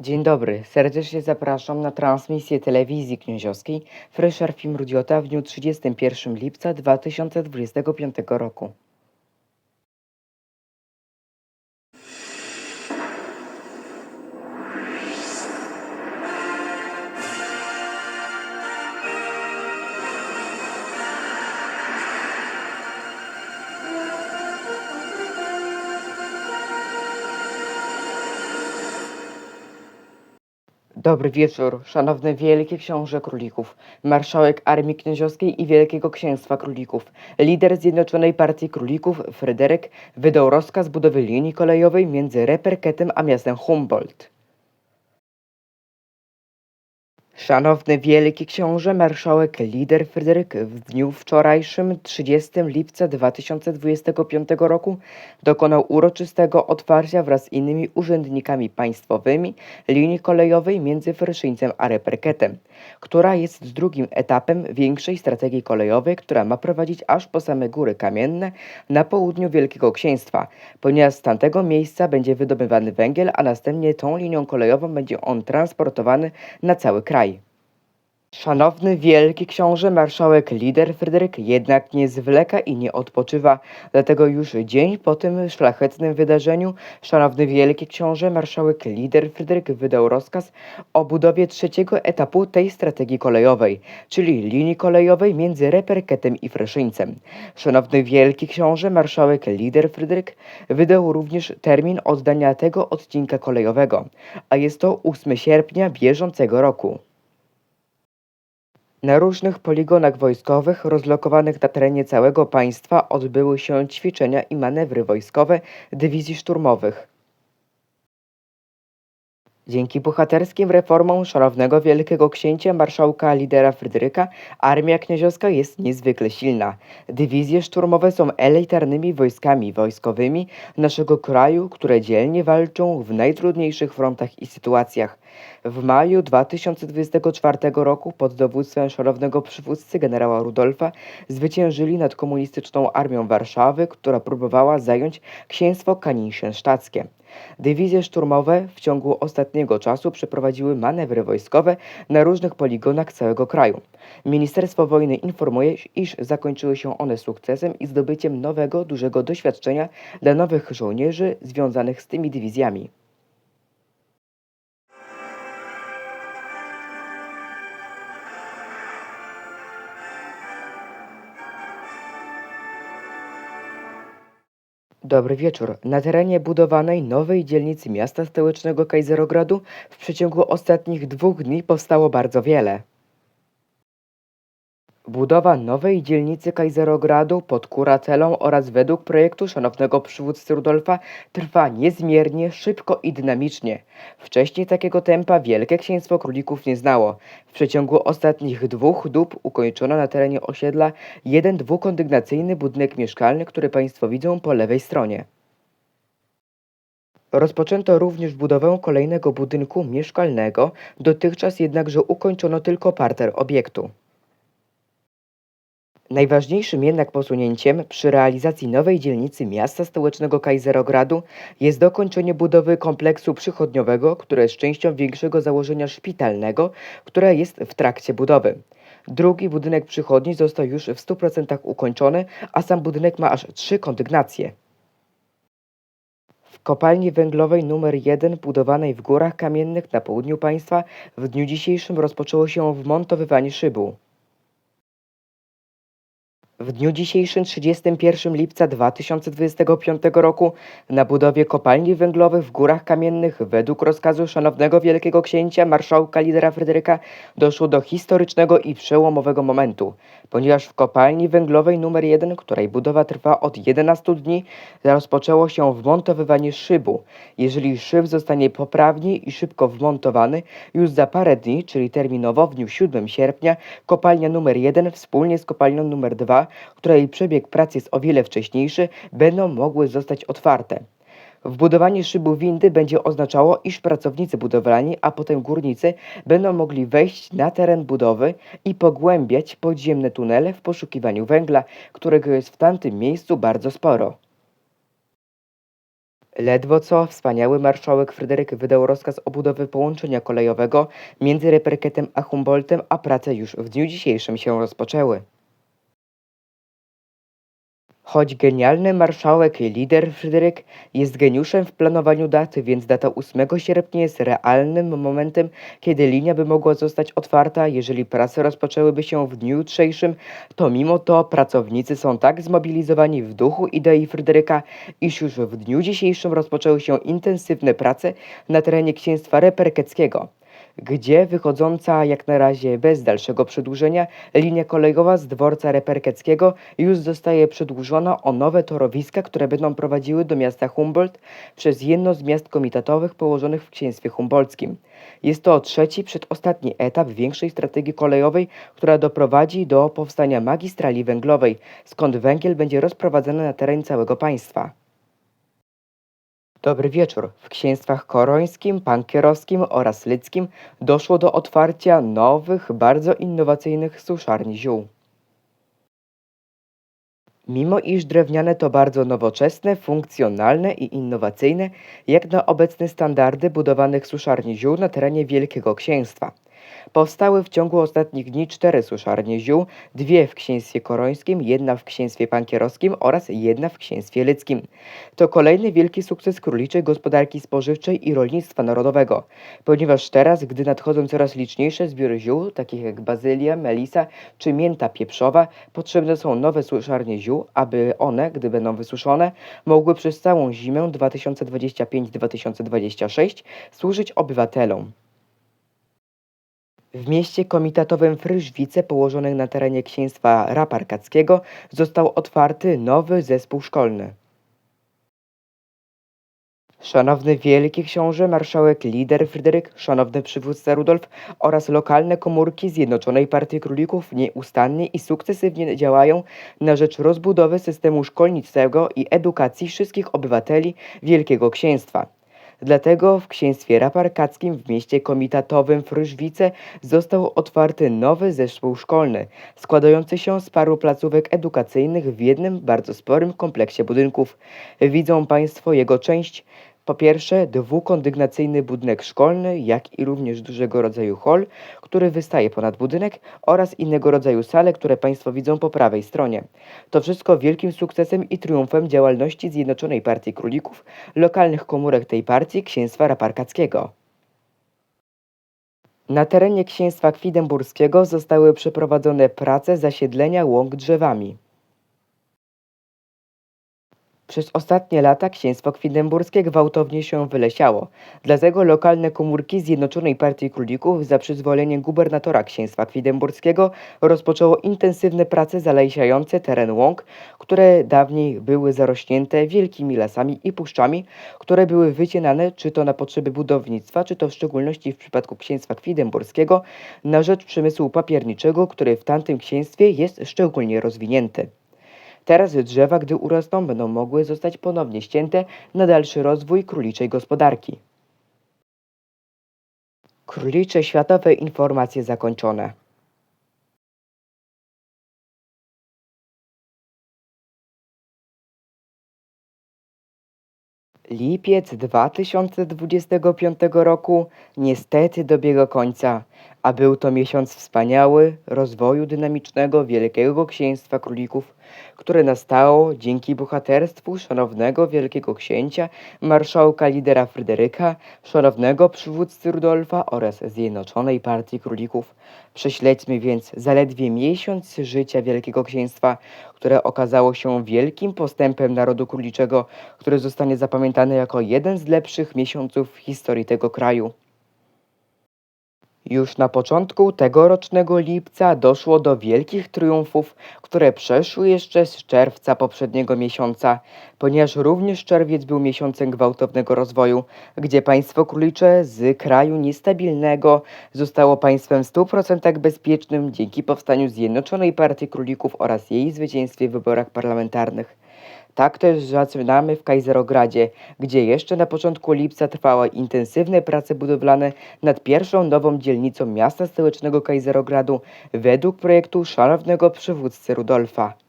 Dzień dobry, serdecznie zapraszam na transmisję telewizji knieziowskiej Fresher Film Rudiota w dniu 31 lipca 2025 roku. Dobry wieczór, szanowny Wielki Książę Królików, marszałek Armii Knieziowskiej i Wielkiego Księstwa Królików, lider Zjednoczonej Partii Królików Fryderyk wydał rozkaz budowy linii kolejowej między Reperketem a miastem Humboldt. Szanowny Wielki Książę Marszałek Lider Fryderyk w dniu wczorajszym 30 lipca 2025 roku dokonał uroczystego otwarcia wraz z innymi urzędnikami państwowymi linii kolejowej między Fryszyńcem a Reperketem, która jest drugim etapem większej strategii kolejowej, która ma prowadzić aż po same Góry Kamienne na południu Wielkiego Księstwa, ponieważ z tamtego miejsca będzie wydobywany węgiel, a następnie tą linią kolejową będzie on transportowany na cały kraj. Szanowny Wielki Książę Marszałek Lider Fryderyk jednak nie zwleka i nie odpoczywa, dlatego już dzień po tym szlachetnym wydarzeniu Szanowny Wielki Książę Marszałek Lider Fryderyk wydał rozkaz o budowie trzeciego etapu tej strategii kolejowej, czyli linii kolejowej między Reperketem i Freszyńcem. Szanowny Wielki Książę Marszałek Lider Fryderyk wydał również termin oddania tego odcinka kolejowego, a jest to 8 sierpnia bieżącego roku. Na różnych poligonach wojskowych rozlokowanych na terenie całego państwa odbyły się ćwiczenia i manewry wojskowe dywizji szturmowych. Dzięki bohaterskim reformom szanownego wielkiego księcia marszałka lidera Fryderyka armia knieziowska jest niezwykle silna. Dywizje szturmowe są elitarnymi wojskami wojskowymi naszego kraju, które dzielnie walczą w najtrudniejszych frontach i sytuacjach. W maju 2024 roku pod dowództwem szanownego przywódcy generała Rudolfa zwyciężyli nad komunistyczną armią Warszawy, która próbowała zająć księstwo kanińszcztackie. Dywizje szturmowe w ciągu ostatniego czasu przeprowadziły manewry wojskowe na różnych poligonach całego kraju. Ministerstwo Wojny informuje, iż zakończyły się one sukcesem i zdobyciem nowego, dużego doświadczenia dla nowych żołnierzy związanych z tymi dywizjami. Dobry wieczór. Na terenie budowanej nowej dzielnicy miasta stołecznego Kajzerogradu w przeciągu ostatnich dwóch dni powstało bardzo wiele. Budowa nowej dzielnicy Kajzerogradu pod kuratelą oraz według projektu szanownego przywódcy Rudolfa trwa niezmiernie, szybko i dynamicznie. Wcześniej takiego tempa Wielkie Księstwo Królików nie znało. W przeciągu ostatnich dwóch dób ukończono na terenie osiedla jeden dwukondygnacyjny budynek mieszkalny, który Państwo widzą po lewej stronie. Rozpoczęto również budowę kolejnego budynku mieszkalnego, dotychczas jednakże ukończono tylko parter obiektu. Najważniejszym jednak posunięciem przy realizacji nowej dzielnicy miasta stołecznego Kajzerogradu jest dokończenie budowy kompleksu przychodniowego, które jest częścią większego założenia szpitalnego, które jest w trakcie budowy. Drugi budynek przychodni został już w 100% ukończony, a sam budynek ma aż trzy kondygnacje. W kopalni węglowej nr 1 budowanej w Górach Kamiennych na południu państwa w dniu dzisiejszym rozpoczęło się wmontowywanie szybu. W dniu dzisiejszym 31 lipca 2025 roku na budowie kopalni węglowych w Górach Kamiennych według rozkazu szanownego wielkiego księcia marszałka lidera Fryderyka doszło do historycznego i przełomowego momentu, ponieważ w kopalni węglowej nr 1, której budowa trwa od 11 dni, rozpoczęło się wmontowywanie szybu. Jeżeli szyb zostanie poprawnie i szybko wmontowany, już za parę dni, czyli terminowo w dniu 7 sierpnia, kopalnia nr 1 wspólnie z kopalnią nr 2 której przebieg prac jest o wiele wcześniejszy, będą mogły zostać otwarte. Wbudowanie szybu windy będzie oznaczało, iż pracownicy budowlani, a potem górnicy będą mogli wejść na teren budowy i pogłębiać podziemne tunele w poszukiwaniu węgla, którego jest w tamtym miejscu bardzo sporo. Ledwo co wspaniały marszałek Fryderyk wydał rozkaz o budowie połączenia kolejowego między Reperketem a Humboldtem, a prace już w dniu dzisiejszym się rozpoczęły. Choć genialny marszałek i lider Fryderyk jest geniuszem w planowaniu daty, więc data 8 sierpnia jest realnym momentem, kiedy linia by mogła zostać otwarta. Jeżeli prace rozpoczęłyby się w dniu jutrzejszym, to mimo to pracownicy są tak zmobilizowani w duchu idei Fryderyka, iż już w dniu dzisiejszym rozpoczęły się intensywne prace na terenie księstwa reperkeckiego gdzie wychodząca jak na razie bez dalszego przedłużenia linia kolejowa z dworca reperkeckiego już zostaje przedłużona o nowe torowiska, które będą prowadziły do miasta Humboldt przez jedno z miast komitatowych położonych w księstwie humboldtskim. Jest to trzeci, przedostatni etap większej strategii kolejowej, która doprowadzi do powstania magistrali węglowej, skąd węgiel będzie rozprowadzany na teren całego państwa. Dobry wieczór. W księstwach korońskim, pankierowskim oraz lyckim doszło do otwarcia nowych, bardzo innowacyjnych suszarni ziół. Mimo iż drewniane to bardzo nowoczesne, funkcjonalne i innowacyjne, jak na obecne standardy budowanych suszarni ziół na terenie Wielkiego Księstwa. Powstały w ciągu ostatnich dni cztery suszarnie ziół, dwie w księstwie korońskim, jedna w księstwie pankierowskim oraz jedna w księstwie lyckim. To kolejny wielki sukces króliczej gospodarki spożywczej i rolnictwa narodowego, ponieważ teraz, gdy nadchodzą coraz liczniejsze zbiory ziół, takich jak bazylia, melisa czy mięta pieprzowa, potrzebne są nowe suszarnie ziół, aby one, gdy będą wysuszone, mogły przez całą zimę 2025-2026 służyć obywatelom. W mieście komitatowym Fryżwice, położonym na terenie księstwa Raparkackiego, został otwarty nowy zespół szkolny. Szanowny Wielki Książę, Marszałek Lider Fryderyk, Szanowny Przywódca Rudolf oraz lokalne komórki Zjednoczonej Partii Królików nieustannie i sukcesywnie działają na rzecz rozbudowy systemu szkolnictwa i edukacji wszystkich obywateli Wielkiego Księstwa. Dlatego w księstwie raparkackim w mieście komitatowym Fryżwice został otwarty nowy zespół szkolny, składający się z paru placówek edukacyjnych w jednym bardzo sporym kompleksie budynków. Widzą Państwo jego część. Po pierwsze, dwukondygnacyjny budynek szkolny, jak i również dużego rodzaju hol, który wystaje ponad budynek oraz innego rodzaju sale, które Państwo widzą po prawej stronie. To wszystko wielkim sukcesem i triumfem działalności Zjednoczonej Partii Królików, lokalnych komórek tej partii księstwa raparkackiego. Na terenie księstwa kwidemburskiego zostały przeprowadzone prace zasiedlenia łąk drzewami. Przez ostatnie lata księstwo kwidemburskie gwałtownie się wylesiało. Dlatego lokalne komórki Zjednoczonej Partii Królików za przyzwoleniem gubernatora księstwa kwidemburskiego rozpoczęło intensywne prace zalesiające teren łąk, które dawniej były zarośnięte wielkimi lasami i puszczami, które były wycinane czy to na potrzeby budownictwa, czy to w szczególności w przypadku księstwa kwidemburskiego na rzecz przemysłu papierniczego, który w tamtym księstwie jest szczególnie rozwinięty. Teraz drzewa, gdy urosną, będą mogły zostać ponownie ścięte na dalszy rozwój króliczej gospodarki. Królicze światowe informacje zakończone. Lipiec 2025 roku niestety dobiega końca, a był to miesiąc wspaniały rozwoju dynamicznego Wielkiego Księstwa Królików, które nastało dzięki bohaterstwu szanownego Wielkiego Księcia, marszałka lidera Fryderyka, szanownego przywódcy Rudolfa oraz Zjednoczonej Partii Królików. Prześledźmy więc zaledwie miesiąc życia Wielkiego Księstwa, które okazało się wielkim postępem narodu króliczego, który zostanie zapamiętany jako jeden z lepszych miesiąców w historii tego kraju. Już na początku tegorocznego lipca doszło do wielkich triumfów, które przeszły jeszcze z czerwca poprzedniego miesiąca, ponieważ również czerwiec był miesiącem gwałtownego rozwoju, gdzie państwo królicze z kraju niestabilnego zostało państwem w 100% bezpiecznym dzięki powstaniu Zjednoczonej Partii Królików oraz jej zwycięstwie w wyborach parlamentarnych. Tak też zaczynamy w Kajzerogradzie, gdzie jeszcze na początku lipca trwały intensywne prace budowlane nad pierwszą nową dzielnicą miasta stołecznego Kajzerogradu według projektu szanownego przywódcy Rudolfa.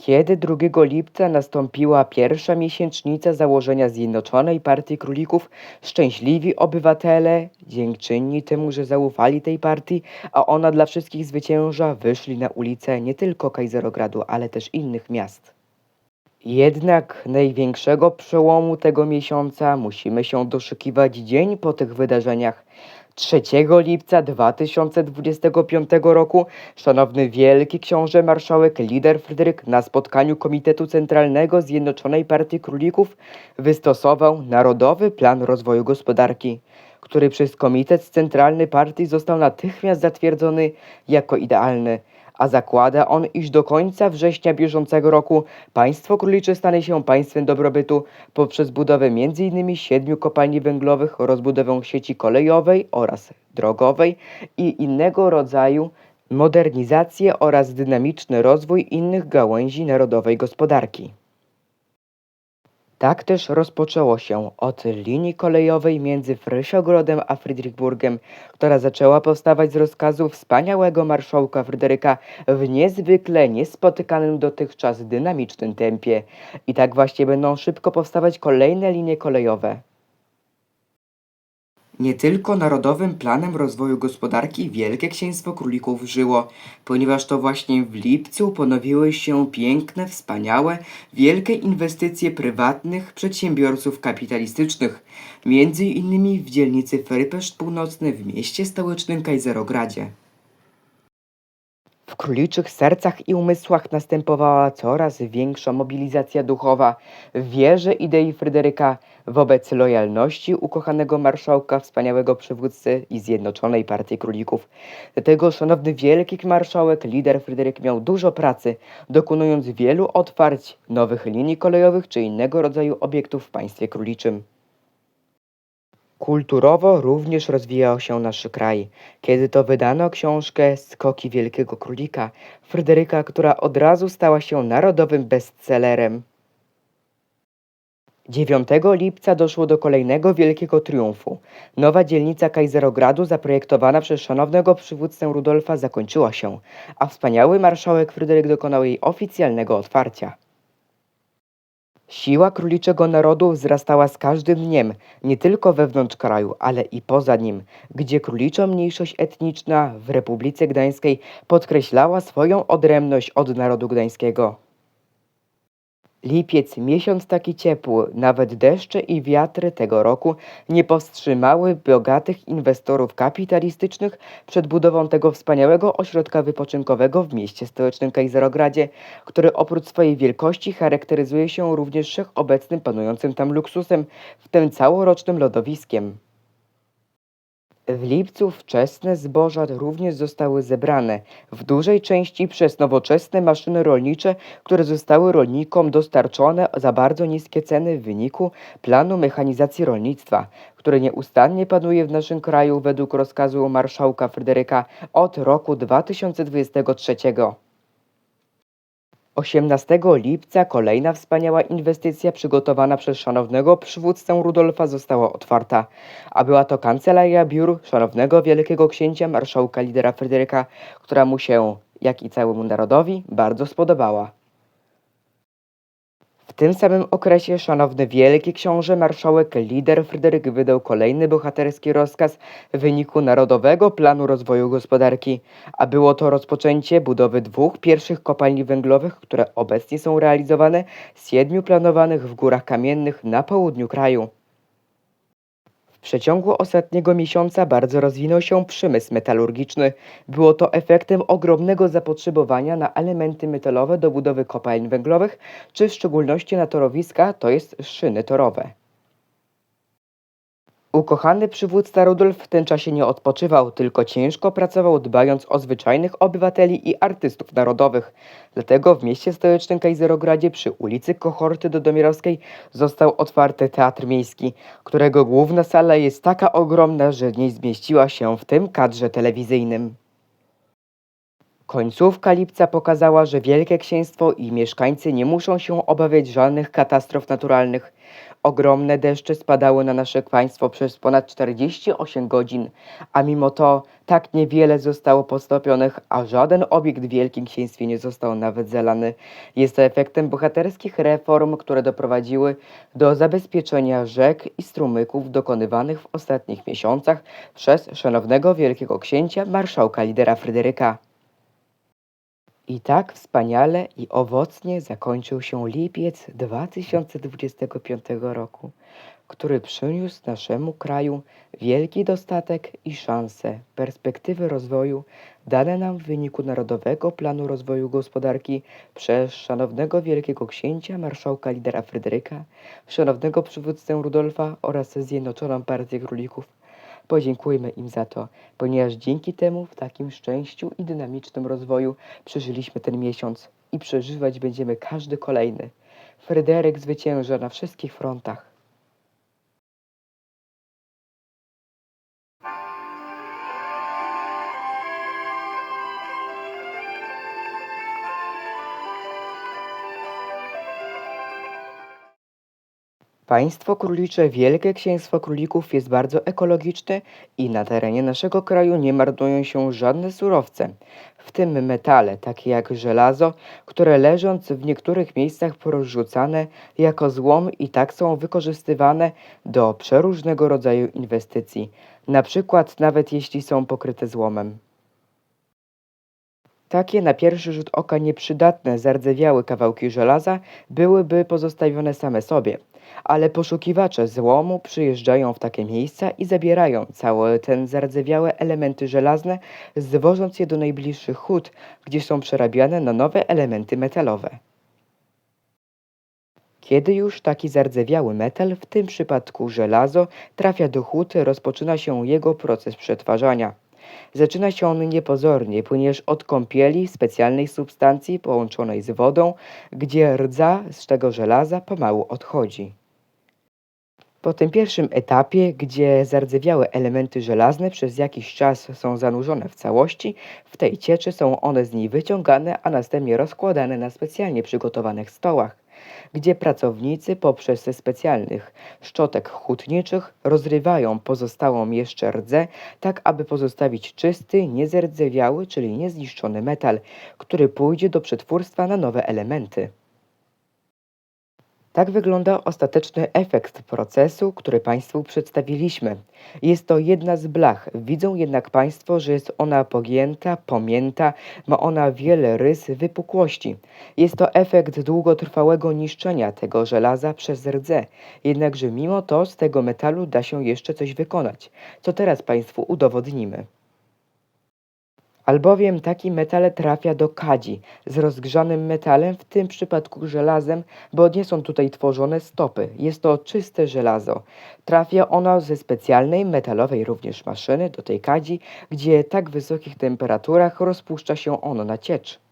Kiedy 2 lipca nastąpiła pierwsza miesięcznica założenia Zjednoczonej Partii Królików, szczęśliwi obywatele, dziękczynni temu, że zaufali tej partii, a ona dla wszystkich zwycięża, wyszli na ulice nie tylko Kajzerogradu, ale też innych miast. Jednak największego przełomu tego miesiąca musimy się doszukiwać dzień po tych wydarzeniach. 3 lipca 2025 roku szanowny wielki książę marszałek lider Fryderyk na spotkaniu Komitetu Centralnego Zjednoczonej Partii Królików wystosował Narodowy Plan Rozwoju Gospodarki, który przez Komitet Centralny Partii został natychmiast zatwierdzony jako idealny a zakłada on, iż do końca września bieżącego roku państwo królicze stanie się państwem dobrobytu poprzez budowę m.in. siedmiu kopalni węglowych, rozbudowę sieci kolejowej oraz drogowej i innego rodzaju modernizację oraz dynamiczny rozwój innych gałęzi narodowej gospodarki. Tak też rozpoczęło się od linii kolejowej między Frysogrodem a Friedrichburgiem, która zaczęła powstawać z rozkazu wspaniałego marszałka Fryderyka w niezwykle niespotykanym dotychczas dynamicznym tempie. I tak właśnie będą szybko powstawać kolejne linie kolejowe. Nie tylko Narodowym Planem Rozwoju Gospodarki Wielkie Księstwo Królików żyło, ponieważ to właśnie w lipcu ponowiły się piękne, wspaniałe, wielkie inwestycje prywatnych przedsiębiorców kapitalistycznych, między innymi w dzielnicy Ferypeszt Północny w mieście stołecznym Kajzerogradzie. W króliczych sercach i umysłach następowała coraz większa mobilizacja duchowa wierze idei Fryderyka wobec lojalności ukochanego marszałka, wspaniałego przywódcy i Zjednoczonej Partii Królików. Dlatego szanowny wielki marszałek, lider Fryderyk miał dużo pracy, dokonując wielu otwarć nowych linii kolejowych czy innego rodzaju obiektów w państwie króliczym. Kulturowo również rozwijał się nasz kraj, kiedy to wydano książkę Skoki Wielkiego Królika Fryderyka, która od razu stała się narodowym bestsellerem. 9 lipca doszło do kolejnego wielkiego triumfu. Nowa dzielnica Kajzerogradu, zaprojektowana przez szanownego przywódcę Rudolfa, zakończyła się, a wspaniały marszałek Fryderyk dokonał jej oficjalnego otwarcia. Siła króliczego narodu wzrastała z każdym dniem, nie tylko wewnątrz kraju, ale i poza nim, gdzie królicza mniejszość etniczna w Republice Gdańskiej podkreślała swoją odrębność od narodu gdańskiego. Lipiec, miesiąc taki ciepły, nawet deszcze i wiatry tego roku nie powstrzymały bogatych inwestorów kapitalistycznych przed budową tego wspaniałego ośrodka wypoczynkowego w mieście stołecznym Kajzerogradzie, który oprócz swojej wielkości charakteryzuje się również wszechobecnym panującym tam luksusem, w tym całorocznym lodowiskiem. W lipcu wczesne zboża również zostały zebrane, w dużej części przez nowoczesne maszyny rolnicze, które zostały rolnikom dostarczone za bardzo niskie ceny w wyniku planu mechanizacji rolnictwa, który nieustannie panuje w naszym kraju według rozkazu marszałka Fryderyka od roku 2023. 18 lipca kolejna wspaniała inwestycja przygotowana przez szanownego przywódcę Rudolfa została otwarta, a była to kancelaria biur szanownego wielkiego księcia marszałka lidera Fryderyka, która mu się, jak i całemu narodowi, bardzo spodobała. Tym samym okresie szanowny wielki książę marszałek lider Fryderyk wydał kolejny bohaterski rozkaz w wyniku Narodowego Planu Rozwoju Gospodarki, a było to rozpoczęcie budowy dwóch pierwszych kopalni węglowych, które obecnie są realizowane z siedmiu planowanych w Górach Kamiennych na południu kraju. W przeciągu ostatniego miesiąca bardzo rozwinął się przemysł metalurgiczny. Było to efektem ogromnego zapotrzebowania na elementy metalowe do budowy kopalń węglowych, czy w szczególności na torowiska, to jest szyny torowe. Ukochany przywódca Rudolf w tym czasie nie odpoczywał, tylko ciężko pracował, dbając o zwyczajnych obywateli i artystów narodowych. Dlatego w mieście stołecznym Kajzerogradzie przy ulicy Kohorty do Domierowskiej został otwarty Teatr Miejski, którego główna sala jest taka ogromna, że nie zmieściła się w tym kadrze telewizyjnym. Końcówka lipca pokazała, że Wielkie Księstwo i mieszkańcy nie muszą się obawiać żadnych katastrof naturalnych. Ogromne deszcze spadały na nasze państwo przez ponad 48 godzin, a mimo to tak niewiele zostało postąpionych, a żaden obiekt w Wielkim Księstwie nie został nawet zalany. Jest to efektem bohaterskich reform, które doprowadziły do zabezpieczenia rzek i strumyków dokonywanych w ostatnich miesiącach przez szanownego Wielkiego Księcia marszałka lidera Fryderyka. I tak wspaniale i owocnie zakończył się lipiec 2025 roku, który przyniósł naszemu kraju wielki dostatek i szanse, perspektywy rozwoju dane nam w wyniku Narodowego Planu Rozwoju Gospodarki przez szanownego Wielkiego Księcia, marszałka lidera Fryderyka, szanownego przywódcę Rudolfa oraz Zjednoczoną Partię Królików. Podziękujmy im za to, ponieważ dzięki temu w takim szczęściu i dynamicznym rozwoju przeżyliśmy ten miesiąc i przeżywać będziemy każdy kolejny. Fryderyk zwycięża na wszystkich frontach. Państwo królicze Wielkie Księstwo Królików jest bardzo ekologiczne i na terenie naszego kraju nie marnują się żadne surowce, w tym metale, takie jak żelazo, które leżąc w niektórych miejscach porozrzucane jako złom i tak są wykorzystywane do przeróżnego rodzaju inwestycji, na przykład nawet jeśli są pokryte złomem. Takie na pierwszy rzut oka nieprzydatne, zardzewiałe kawałki żelaza byłyby pozostawione same sobie, ale poszukiwacze złomu przyjeżdżają w takie miejsca i zabierają całe te zardzewiałe elementy żelazne, zwożąc je do najbliższych hut, gdzie są przerabiane na nowe elementy metalowe. Kiedy już taki zardzewiały metal, w tym przypadku żelazo, trafia do huty, rozpoczyna się jego proces przetwarzania. Zaczyna się on niepozornie, ponieważ od kąpieli specjalnej substancji połączonej z wodą, gdzie rdza z tego żelaza pomału odchodzi. Po tym pierwszym etapie, gdzie zardzewiałe elementy żelazne przez jakiś czas są zanurzone w całości, w tej cieczy są one z niej wyciągane, a następnie rozkładane na specjalnie przygotowanych stołach, gdzie pracownicy poprzez specjalnych szczotek hutniczych rozrywają pozostałą jeszcze rdzę, tak aby pozostawić czysty, niezardzewiały, czyli niezniszczony metal, który pójdzie do przetwórstwa na nowe elementy. Tak wygląda ostateczny efekt procesu, który Państwu przedstawiliśmy. Jest to jedna z blach. Widzą jednak Państwo, że jest ona pogięta, pomięta, ma ona wiele rys wypukłości. Jest to efekt długotrwałego niszczenia tego żelaza przez rdzę. Jednakże mimo to z tego metalu da się jeszcze coś wykonać, co teraz Państwu udowodnimy albowiem taki metal trafia do kadzi z rozgrzanym metalem, w tym przypadku żelazem, bo nie są tutaj tworzone stopy. Jest to czyste żelazo. Trafia ono ze specjalnej metalowej również maszyny do tej kadzi, gdzie tak wysokich temperaturach rozpuszcza się ono na ciecz.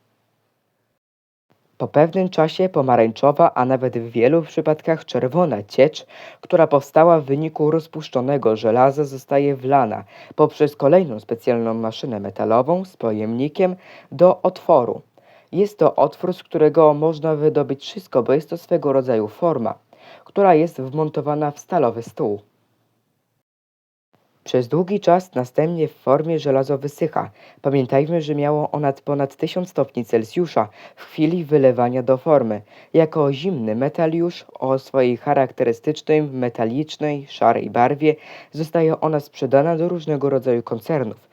Po pewnym czasie pomarańczowa, a nawet w wielu przypadkach czerwona ciecz, która powstała w wyniku rozpuszczonego żelaza, zostaje wlana poprzez kolejną specjalną maszynę metalową z pojemnikiem do otworu. Jest to otwór, z którego można wydobyć wszystko, bo jest to swego rodzaju forma, która jest wmontowana w stalowy stół. Przez długi czas następnie w formie żelazo wysycha. Pamiętajmy, że miało ono ponad 1000 stopni Celsjusza w chwili wylewania do formy. Jako zimny metal już o swojej charakterystycznej, metalicznej, szarej barwie zostaje ona sprzedana do różnego rodzaju koncernów.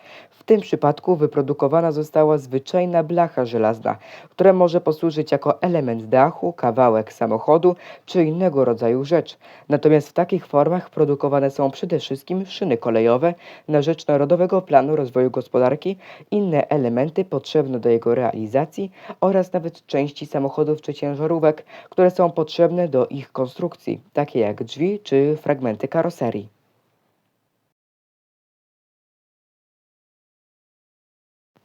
W tym przypadku wyprodukowana została zwyczajna blacha żelazna, która może posłużyć jako element dachu, kawałek samochodu czy innego rodzaju rzecz. Natomiast w takich formach produkowane są przede wszystkim szyny kolejowe na rzecz Narodowego Planu Rozwoju Gospodarki, inne elementy potrzebne do jego realizacji oraz nawet części samochodów czy ciężarówek, które są potrzebne do ich konstrukcji, takie jak drzwi czy fragmenty karoserii.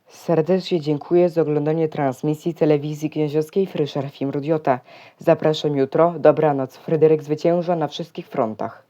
Serdecznie dziękuję za oglądanie transmisji telewizji kniedziowskiej Fryszer Film Rudiota. Zapraszam jutro. Dobranoc. Fryderyk zwycięża na wszystkich frontach.